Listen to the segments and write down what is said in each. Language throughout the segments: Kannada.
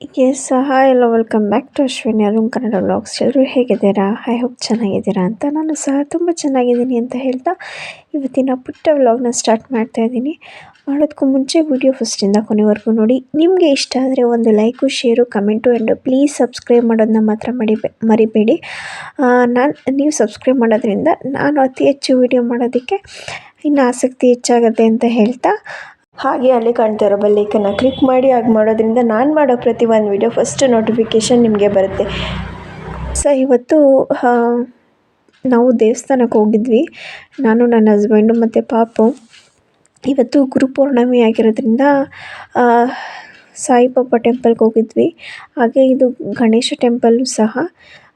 ಎಸ್ ಹಾಯ್ ಎಲ್ಲ welcome back to Ashwini Arun Kannada vlogs ಎಲ್ಲರೂ ಹೇಗಿದ್ದೀರಾ? ಐ ಹೋಪ್ ಚೆನ್ನಾಗಿದ್ದೀರಾ ಅಂತ ನಾನು ಸಹ ತುಂಬ ಚೆನ್ನಾಗಿದ್ದೀನಿ ಅಂತ ಹೇಳ್ತಾ ಇವತ್ತಿನ ಪುಟ್ಟ ವ್ಲಾಗ್ನ ಸ್ಟಾರ್ಟ್ ಮಾಡ್ತಾ ಇದ್ದೀನಿ. ಮಾಡೋದಕ್ಕೂ ಮುಂಚೆ ವಿಡಿಯೋ ಫಸ್ಟಿಂದ ಕೊನೆವರೆಗೂ ನೋಡಿ. ನಿಮಗೆ ಇಷ್ಟ ಆದರೆ ಒಂದು like share comment and please subscribe ಮಾಡೋದನ್ನ ಮಾತ್ರ ಮಡಿ, ಮರಿಬೇಡಿ. ನಾನು, ನೀವು ಸಬ್ಸ್ಕ್ರೈಬ್ ಮಾಡೋದ್ರಿಂದ ನಾನು ಅತಿ ಹೆಚ್ಚು ವಿಡಿಯೋ ಮಾಡೋದಕ್ಕೆ ಇನ್ನು ಆಸಕ್ತಿ ಹೆಚ್ಚಾಗುತ್ತೆ ಅಂತ ಹೇಳ್ತಾ ಹಾಗೆ ಅಲ್ಲಿ ಕಾಣ್ತಾ ಇರೋ ಬೆಲ್ಲೈಕನ್ನ ಕ್ಲಿಕ್ ಮಾಡಿ ಹಾಗೆ ಮಾಡೋದ್ರಿಂದ ನಾನು ಮಾಡೋ ಪ್ರತಿ ಒಂದು ವಿಡಿಯೋ ಫಸ್ಟ್ ನೋಟಿಫಿಕೇಷನ್ ನಿಮಗೆ ಬರುತ್ತೆ. ಸೊ ಇವತ್ತು ನಾವು ದೇವಸ್ಥಾನಕ್ಕೆ ಹೋಗಿದ್ವಿ. ನಾನು, ನನ್ನ ಹಸ್ಬೆಂಡು ಮತ್ತು ಪಾಪು. ಇವತ್ತು ಗುರುಪೌರ್ಣಮಿ ಆಗಿರೋದ್ರಿಂದ ಸಾಯಿಬಾಬಾ ಟೆಂಪಲ್ಗೆ ಹೋಗಿದ್ವಿ. ಹಾಗೆ ಇದು ಗಣೇಶ ಟೆಂಪಲ್ಲು ಸಹ.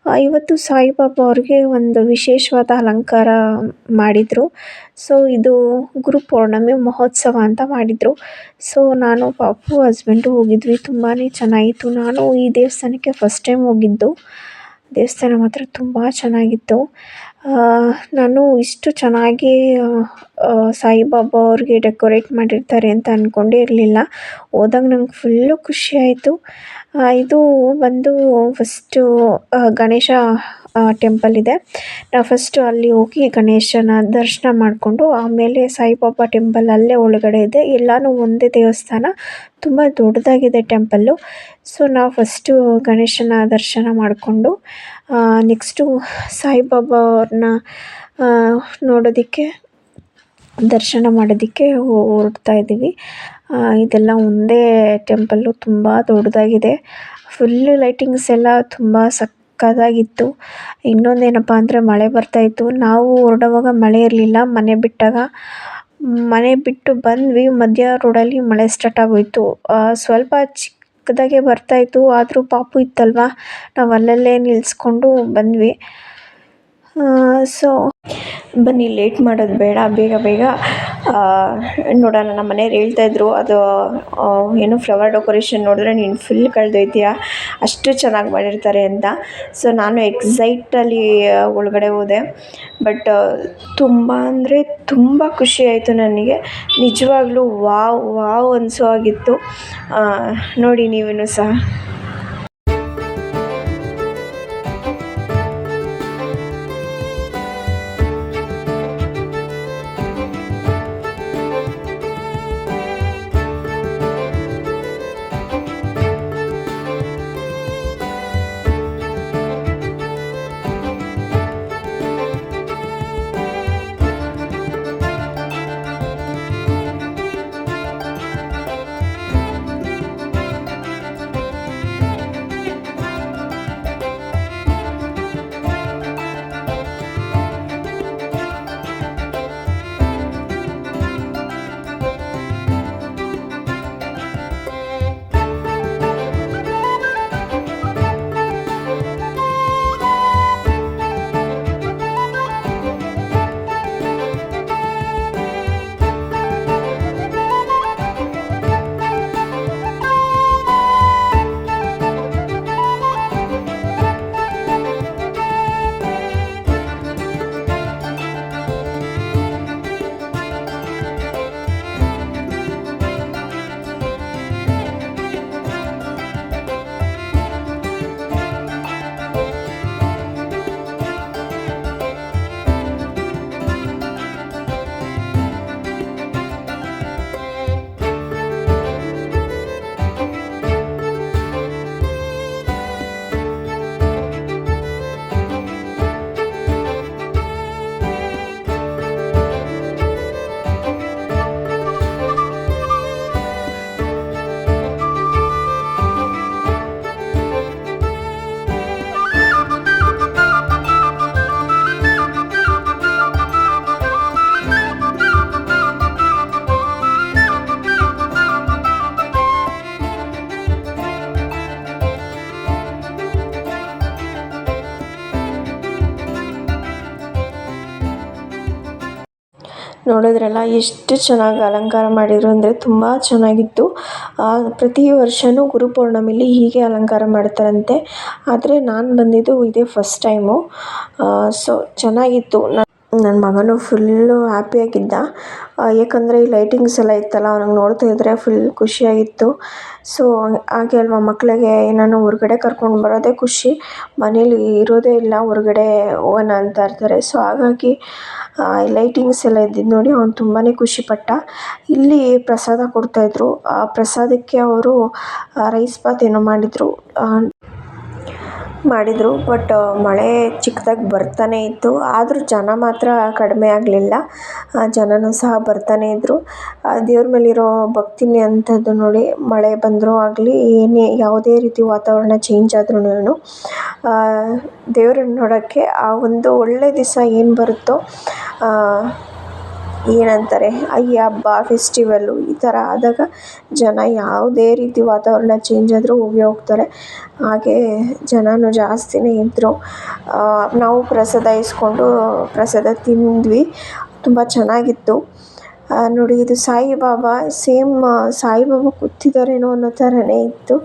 ಇವತ್ತು ಸಾಯಿಬಾಬಾ ಅವ್ರಿಗೆ ಒಂದು ವಿಶೇಷವಾದ ಅಲಂಕಾರ ಮಾಡಿದರು. ಸೊ ಇದು ಗುರುಪೌರ್ಣಮಿ ಮಹೋತ್ಸವ ಅಂತ ಮಾಡಿದರು. ಸೊ ನಾನು ಪಾಪು ಹಸ್ಬೆಂಡು ಹೋಗಿದ್ವಿ ತುಂಬಾ ಚೆನ್ನಾಗಿತ್ತು. ನಾನು ಈ ದೇವಸ್ಥಾನಕ್ಕೆ ಫಸ್ಟ್ ಟೈಮ್ ಹೋಗಿದ್ದು. ದೇವಸ್ಥಾನ ಮಾತ್ರ ತುಂಬ ಚೆನ್ನಾಗಿತ್ತು. ನಾನು ಇಷ್ಟು ಚೆನ್ನಾಗಿ ಸಾಯಿಬಾಬಾ ಅವ್ರಿಗೆ ಡೆಕೋರೇಟ್ ಮಾಡಿರ್ತಾರೆ ಅಂತ ಅಂದ್ಕೊಂಡೇ ಇರಲಿಲ್ಲ. ಹೋದಾಗ ನಂಗೆ ಫುಲ್ಲು ಖುಷಿ ಆಯಿತು. ಇದು ಬಂದು ಫಸ್ಟು ಗಣೇಶ ಟೆಂಪಲ್ ಇದೆ. ನಾವು ಫಸ್ಟು ಅಲ್ಲಿ ಹೋಗಿ ಗಣೇಶನ ದರ್ಶನ ಮಾಡಿಕೊಂಡು ಆಮೇಲೆ ಸಾಯಿಬಾಬಾ ಟೆಂಪಲ್ ಅಲ್ಲೇ ಒಳಗಡೆ ಇದೆ. ಎಲ್ಲನೂ ಒಂದೇ ದೇವಸ್ಥಾನ, ತುಂಬ ದೊಡ್ಡದಾಗಿದೆ ಟೆಂಪಲ್ಲು ಸೊ ನಾವು ಫಸ್ಟು ಗಣೇಶನ ದರ್ಶನ ಮಾಡಿಕೊಂಡು ನೆಕ್ಸ್ಟು ಸಾಯಿಬಾಬಾ ಅವ್ರನ್ನ ನೋಡೋದಕ್ಕೆ, ದರ್ಶನ ಮಾಡೋದಕ್ಕೆ ಹೊರಡ್ತಾ ಇದ್ದೀವಿ ಇದೆಲ್ಲ ಒಂದೇ ಟೆಂಪಲ್ಲು ತುಂಬ ದೊಡ್ಡದಾಗಿದೆ. ಫುಲ್ಲು ಲೈಟಿಂಗ್ಸ್ ಎಲ್ಲ ತುಂಬ ಸಕ್ಕತ್ತಾಗಿತ್ತು ಇನ್ನೊಂದೇನಪ್ಪ ಅಂದರೆ ಮಳೆ ಬರ್ತಾಯಿತ್ತು ನಾವು ಹೊರಡುವಾಗ ಮಳೆ ಇರಲಿಲ್ಲ. ಮನೆ ಬಿಟ್ಟಾಗ, ಮನೆ ಬಿಟ್ಟು ಬಂದ್ವಿ. ಮಧ್ಯ ರೋಡಲ್ಲಿ ಮಳೆ ಸ್ಟಾರ್ಟ್ ಆಗೋಯಿತು. ಸ್ವಲ್ಪ ಚಿಕ್ಕದಾಗೆ ಬರ್ತಾಯಿತ್ತು ಆದರೂ ಪಾಪು ಇತ್ತಲ್ವ? ನಾವು ಅಲ್ಲಲ್ಲೇ ನಿಲ್ಲಿಸ್ಕೊಂಡು ಬಂದ್ವಿ. ಸೊ ಬನ್ನಿ ಲೇಟ್ ಮಾಡೋದು ಬೇಡ. ಬೇಗ ಬೇಗ. ನೋಡೋಣ, ನಮ್ಮ ಮನೆಯವ್ರು ಹೇಳ್ತಾಯಿದ್ರು ಅದು ಏನು ಫ್ಲವರ್ ಡೆಕೋರೇಷನ್ ನೋಡಿದ್ರೆ ನೀನು ಫುಲ್ ಕಳೆದೊಯ್ತೀಯ? ಅಷ್ಟು ಚೆನ್ನಾಗಿ ಮಾಡಿರ್ತಾರೆ ಅಂತ. ಸೊ ನಾನು ಎಕ್ಸೈಟಲ್ಲಿ ಒಳಗಡೆ ಹೋದೆ. ಬಟ್ ತುಂಬ ಅಂದರೆ ತುಂಬ ಖುಷಿ ಆಯಿತು ನನಗೆ. ನಿಜವಾಗ್ಲೂ ವಾವ್ ವಾವ್ ಅನಿಸೋ ಆಗಿತ್ತು ನೋಡಿ ನೀವೂ ಸಹ. ನೋಡಿದ್ರಲ್ಲ, ಎಷ್ಟು ಚೆನ್ನಾಗಿ ಅಲಂಕಾರ ಮಾಡಿದರು ಅಂದರೆ ತುಂಬ ಚೆನ್ನಾಗಿತ್ತು. ಪ್ರತಿ ವರ್ಷವೂ ಗುರುಪೌರ್ಣಮಿಲಿ ಹೀಗೆ ಅಲಂಕಾರ ಮಾಡ್ತಾರಂತೆ. ಆದರೆ ನಾನು ಬಂದಿದ್ದು ಇದೇ ಫಸ್ಟ್ ಟೈಮು ಸೊ ಚೆನ್ನಾಗಿತ್ತು. ನನ್ನ ಮಗನೂ ಫುಲ್ಲು ಹ್ಯಾಪಿಯಾಗಿದ್ದ ಯಾಕಂದರೆ ಈ ಲೈಟಿಂಗ್ಸ್ ಎಲ್ಲ ಇತ್ತಲ್ಲ, ಅವ್ನಿಗೆ ನೋಡ್ತಾ ಇದ್ದರೆ ಫುಲ್ ಖುಷಿಯಾಗಿತ್ತು. ಸೊ ಹಾಗೆ ಅಲ್ವಾ ಮಕ್ಕಳಿಗೆ ಏನಾನು ಹೊರ್ಗಡೆ ಕರ್ಕೊಂಡು ಬರೋದೇ ಖುಷಿ. ಮನೇಲಿ ಇರೋದೇ ಇಲ್ಲ, ಹೊರ್ಗಡೆ ಹೋಗೋಣ ಅಂತ ಇರ್ತಾರೆ. ಸೊ ಹಾಗಾಗಿ ಲೈಟಿಂಗ್ಸ್ ಎಲ್ಲ ಇದ್ದಿದ್ದು ನೋಡಿ ಅವ್ನು ತುಂಬಾ ಖುಷಿಪಟ್ಟ. ಇಲ್ಲಿ ಪ್ರಸಾದ ಕೊಡ್ತಾಯಿದ್ರು ಆ ಪ್ರಸಾದಕ್ಕೆ ಅವರು ರೈಸ್ ಬಾತ್ ಏನೋ ಮಾಡಿದರು. ಮಾಡಿದರು ಬಟ್ ಮಳೆ ಚಿಕ್ಕದಾಗಿ ಬರ್ತಾನೆ ಇತ್ತು. ಆದರೂ ಜನ ಮಾತ್ರ ಕಡಿಮೆ ಆಗಲಿಲ್ಲ. ಜನನೂ ಸಹ ಬರ್ತಾನೆ ಇದ್ದರು ದೇವ್ರ ಮೇಲಿರೋ ಭಕ್ತಿನೇ ಅಂಥದ್ದು ನೋಡಿ ಮಳೆ ಬಂದರೂ ಆಗಲಿ, ಏನೇ ಯಾವುದೇ ರೀತಿ ವಾತಾವರಣ ಚೇಂಜ್ ಆದ್ರೂನು ದೇವ್ರನ್ನ ನೋಡೋಕ್ಕೆ ಆ ಒಂದು ಒಳ್ಳೆಯ ದಿವಸ ಏನು ಬರುತ್ತೋ ಏನಂತಾರೆ? ಈ ಹಬ್ಬ ಫೆಸ್ಟಿವಲ್ಲು ಈ ಥರ ಆದಾಗ ಜನ ಯಾವುದೇ ರೀತಿ ವಾತಾವರಣ ಚೇಂಜ್ ಆದರೂ ಹೋಗೇ ಹೋಗ್ತಾರೆ. ಹಾಗೇ ಜನನೂ ಜಾಸ್ತಿನೇ ಇದ್ದರು ನಾವು ಪ್ರಸಾದ ಇಸ್ಕೊಂಡು ಪ್ರಸಾದ ತಿಂದ್ವಿ. ತುಂಬ ಚೆನ್ನಾಗಿತ್ತು. ನೋಡಿ, ಇದು ಸಾಯಿಬಾಬಾ. ಸೇಮ್ ಸಾಯಿಬಾಬಾ ಕೂತಿದ್ದಾರೇನೋ ಅನ್ನೋ ಥರನೇ ಇತ್ತು.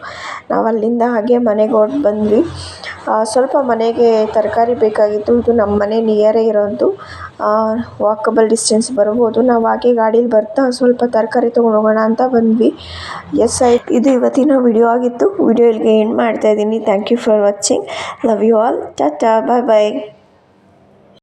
ನಾವು ಅಲ್ಲಿಂದ ಹಾಗೆ ಮನೆಗೆ ಹೊರ್ಟು ಬಂದ್ವಿ. ಸ್ವಲ್ಪ ಮನೆಗೆ ತರಕಾರಿ ಬೇಕಾಗಿತ್ತು. ಇದು ನಮ್ಮ ಮನೆ ನಿಯರೇ ಇರೋದು. ವಾಕಬಲ್ ಡಿಸ್ಟೆನ್ಸ್ ಬರ್ಬೋದು. ನಾವು ಹಾಗೆ ಗಾಡೀಲಿ ಬರ್ತಾ ಸ್ವಲ್ಪ ತರಕಾರಿ ತೊಗೊಂಡು ಹೋಗೋಣ ಅಂತ ಬಂದ್ವಿ. ಎಸ್ ಐ ಇದು ಇವತ್ತಿನ ವಿಡಿಯೋ ಆಗಿತ್ತು. ವಿಡಿಯೋ ಇಲ್ಲಿಗೆ ಎಂಡ್ ಮಾಡ್ತಾ ಇದ್ದೀನಿ. Thank you for watching love you all tata bye bye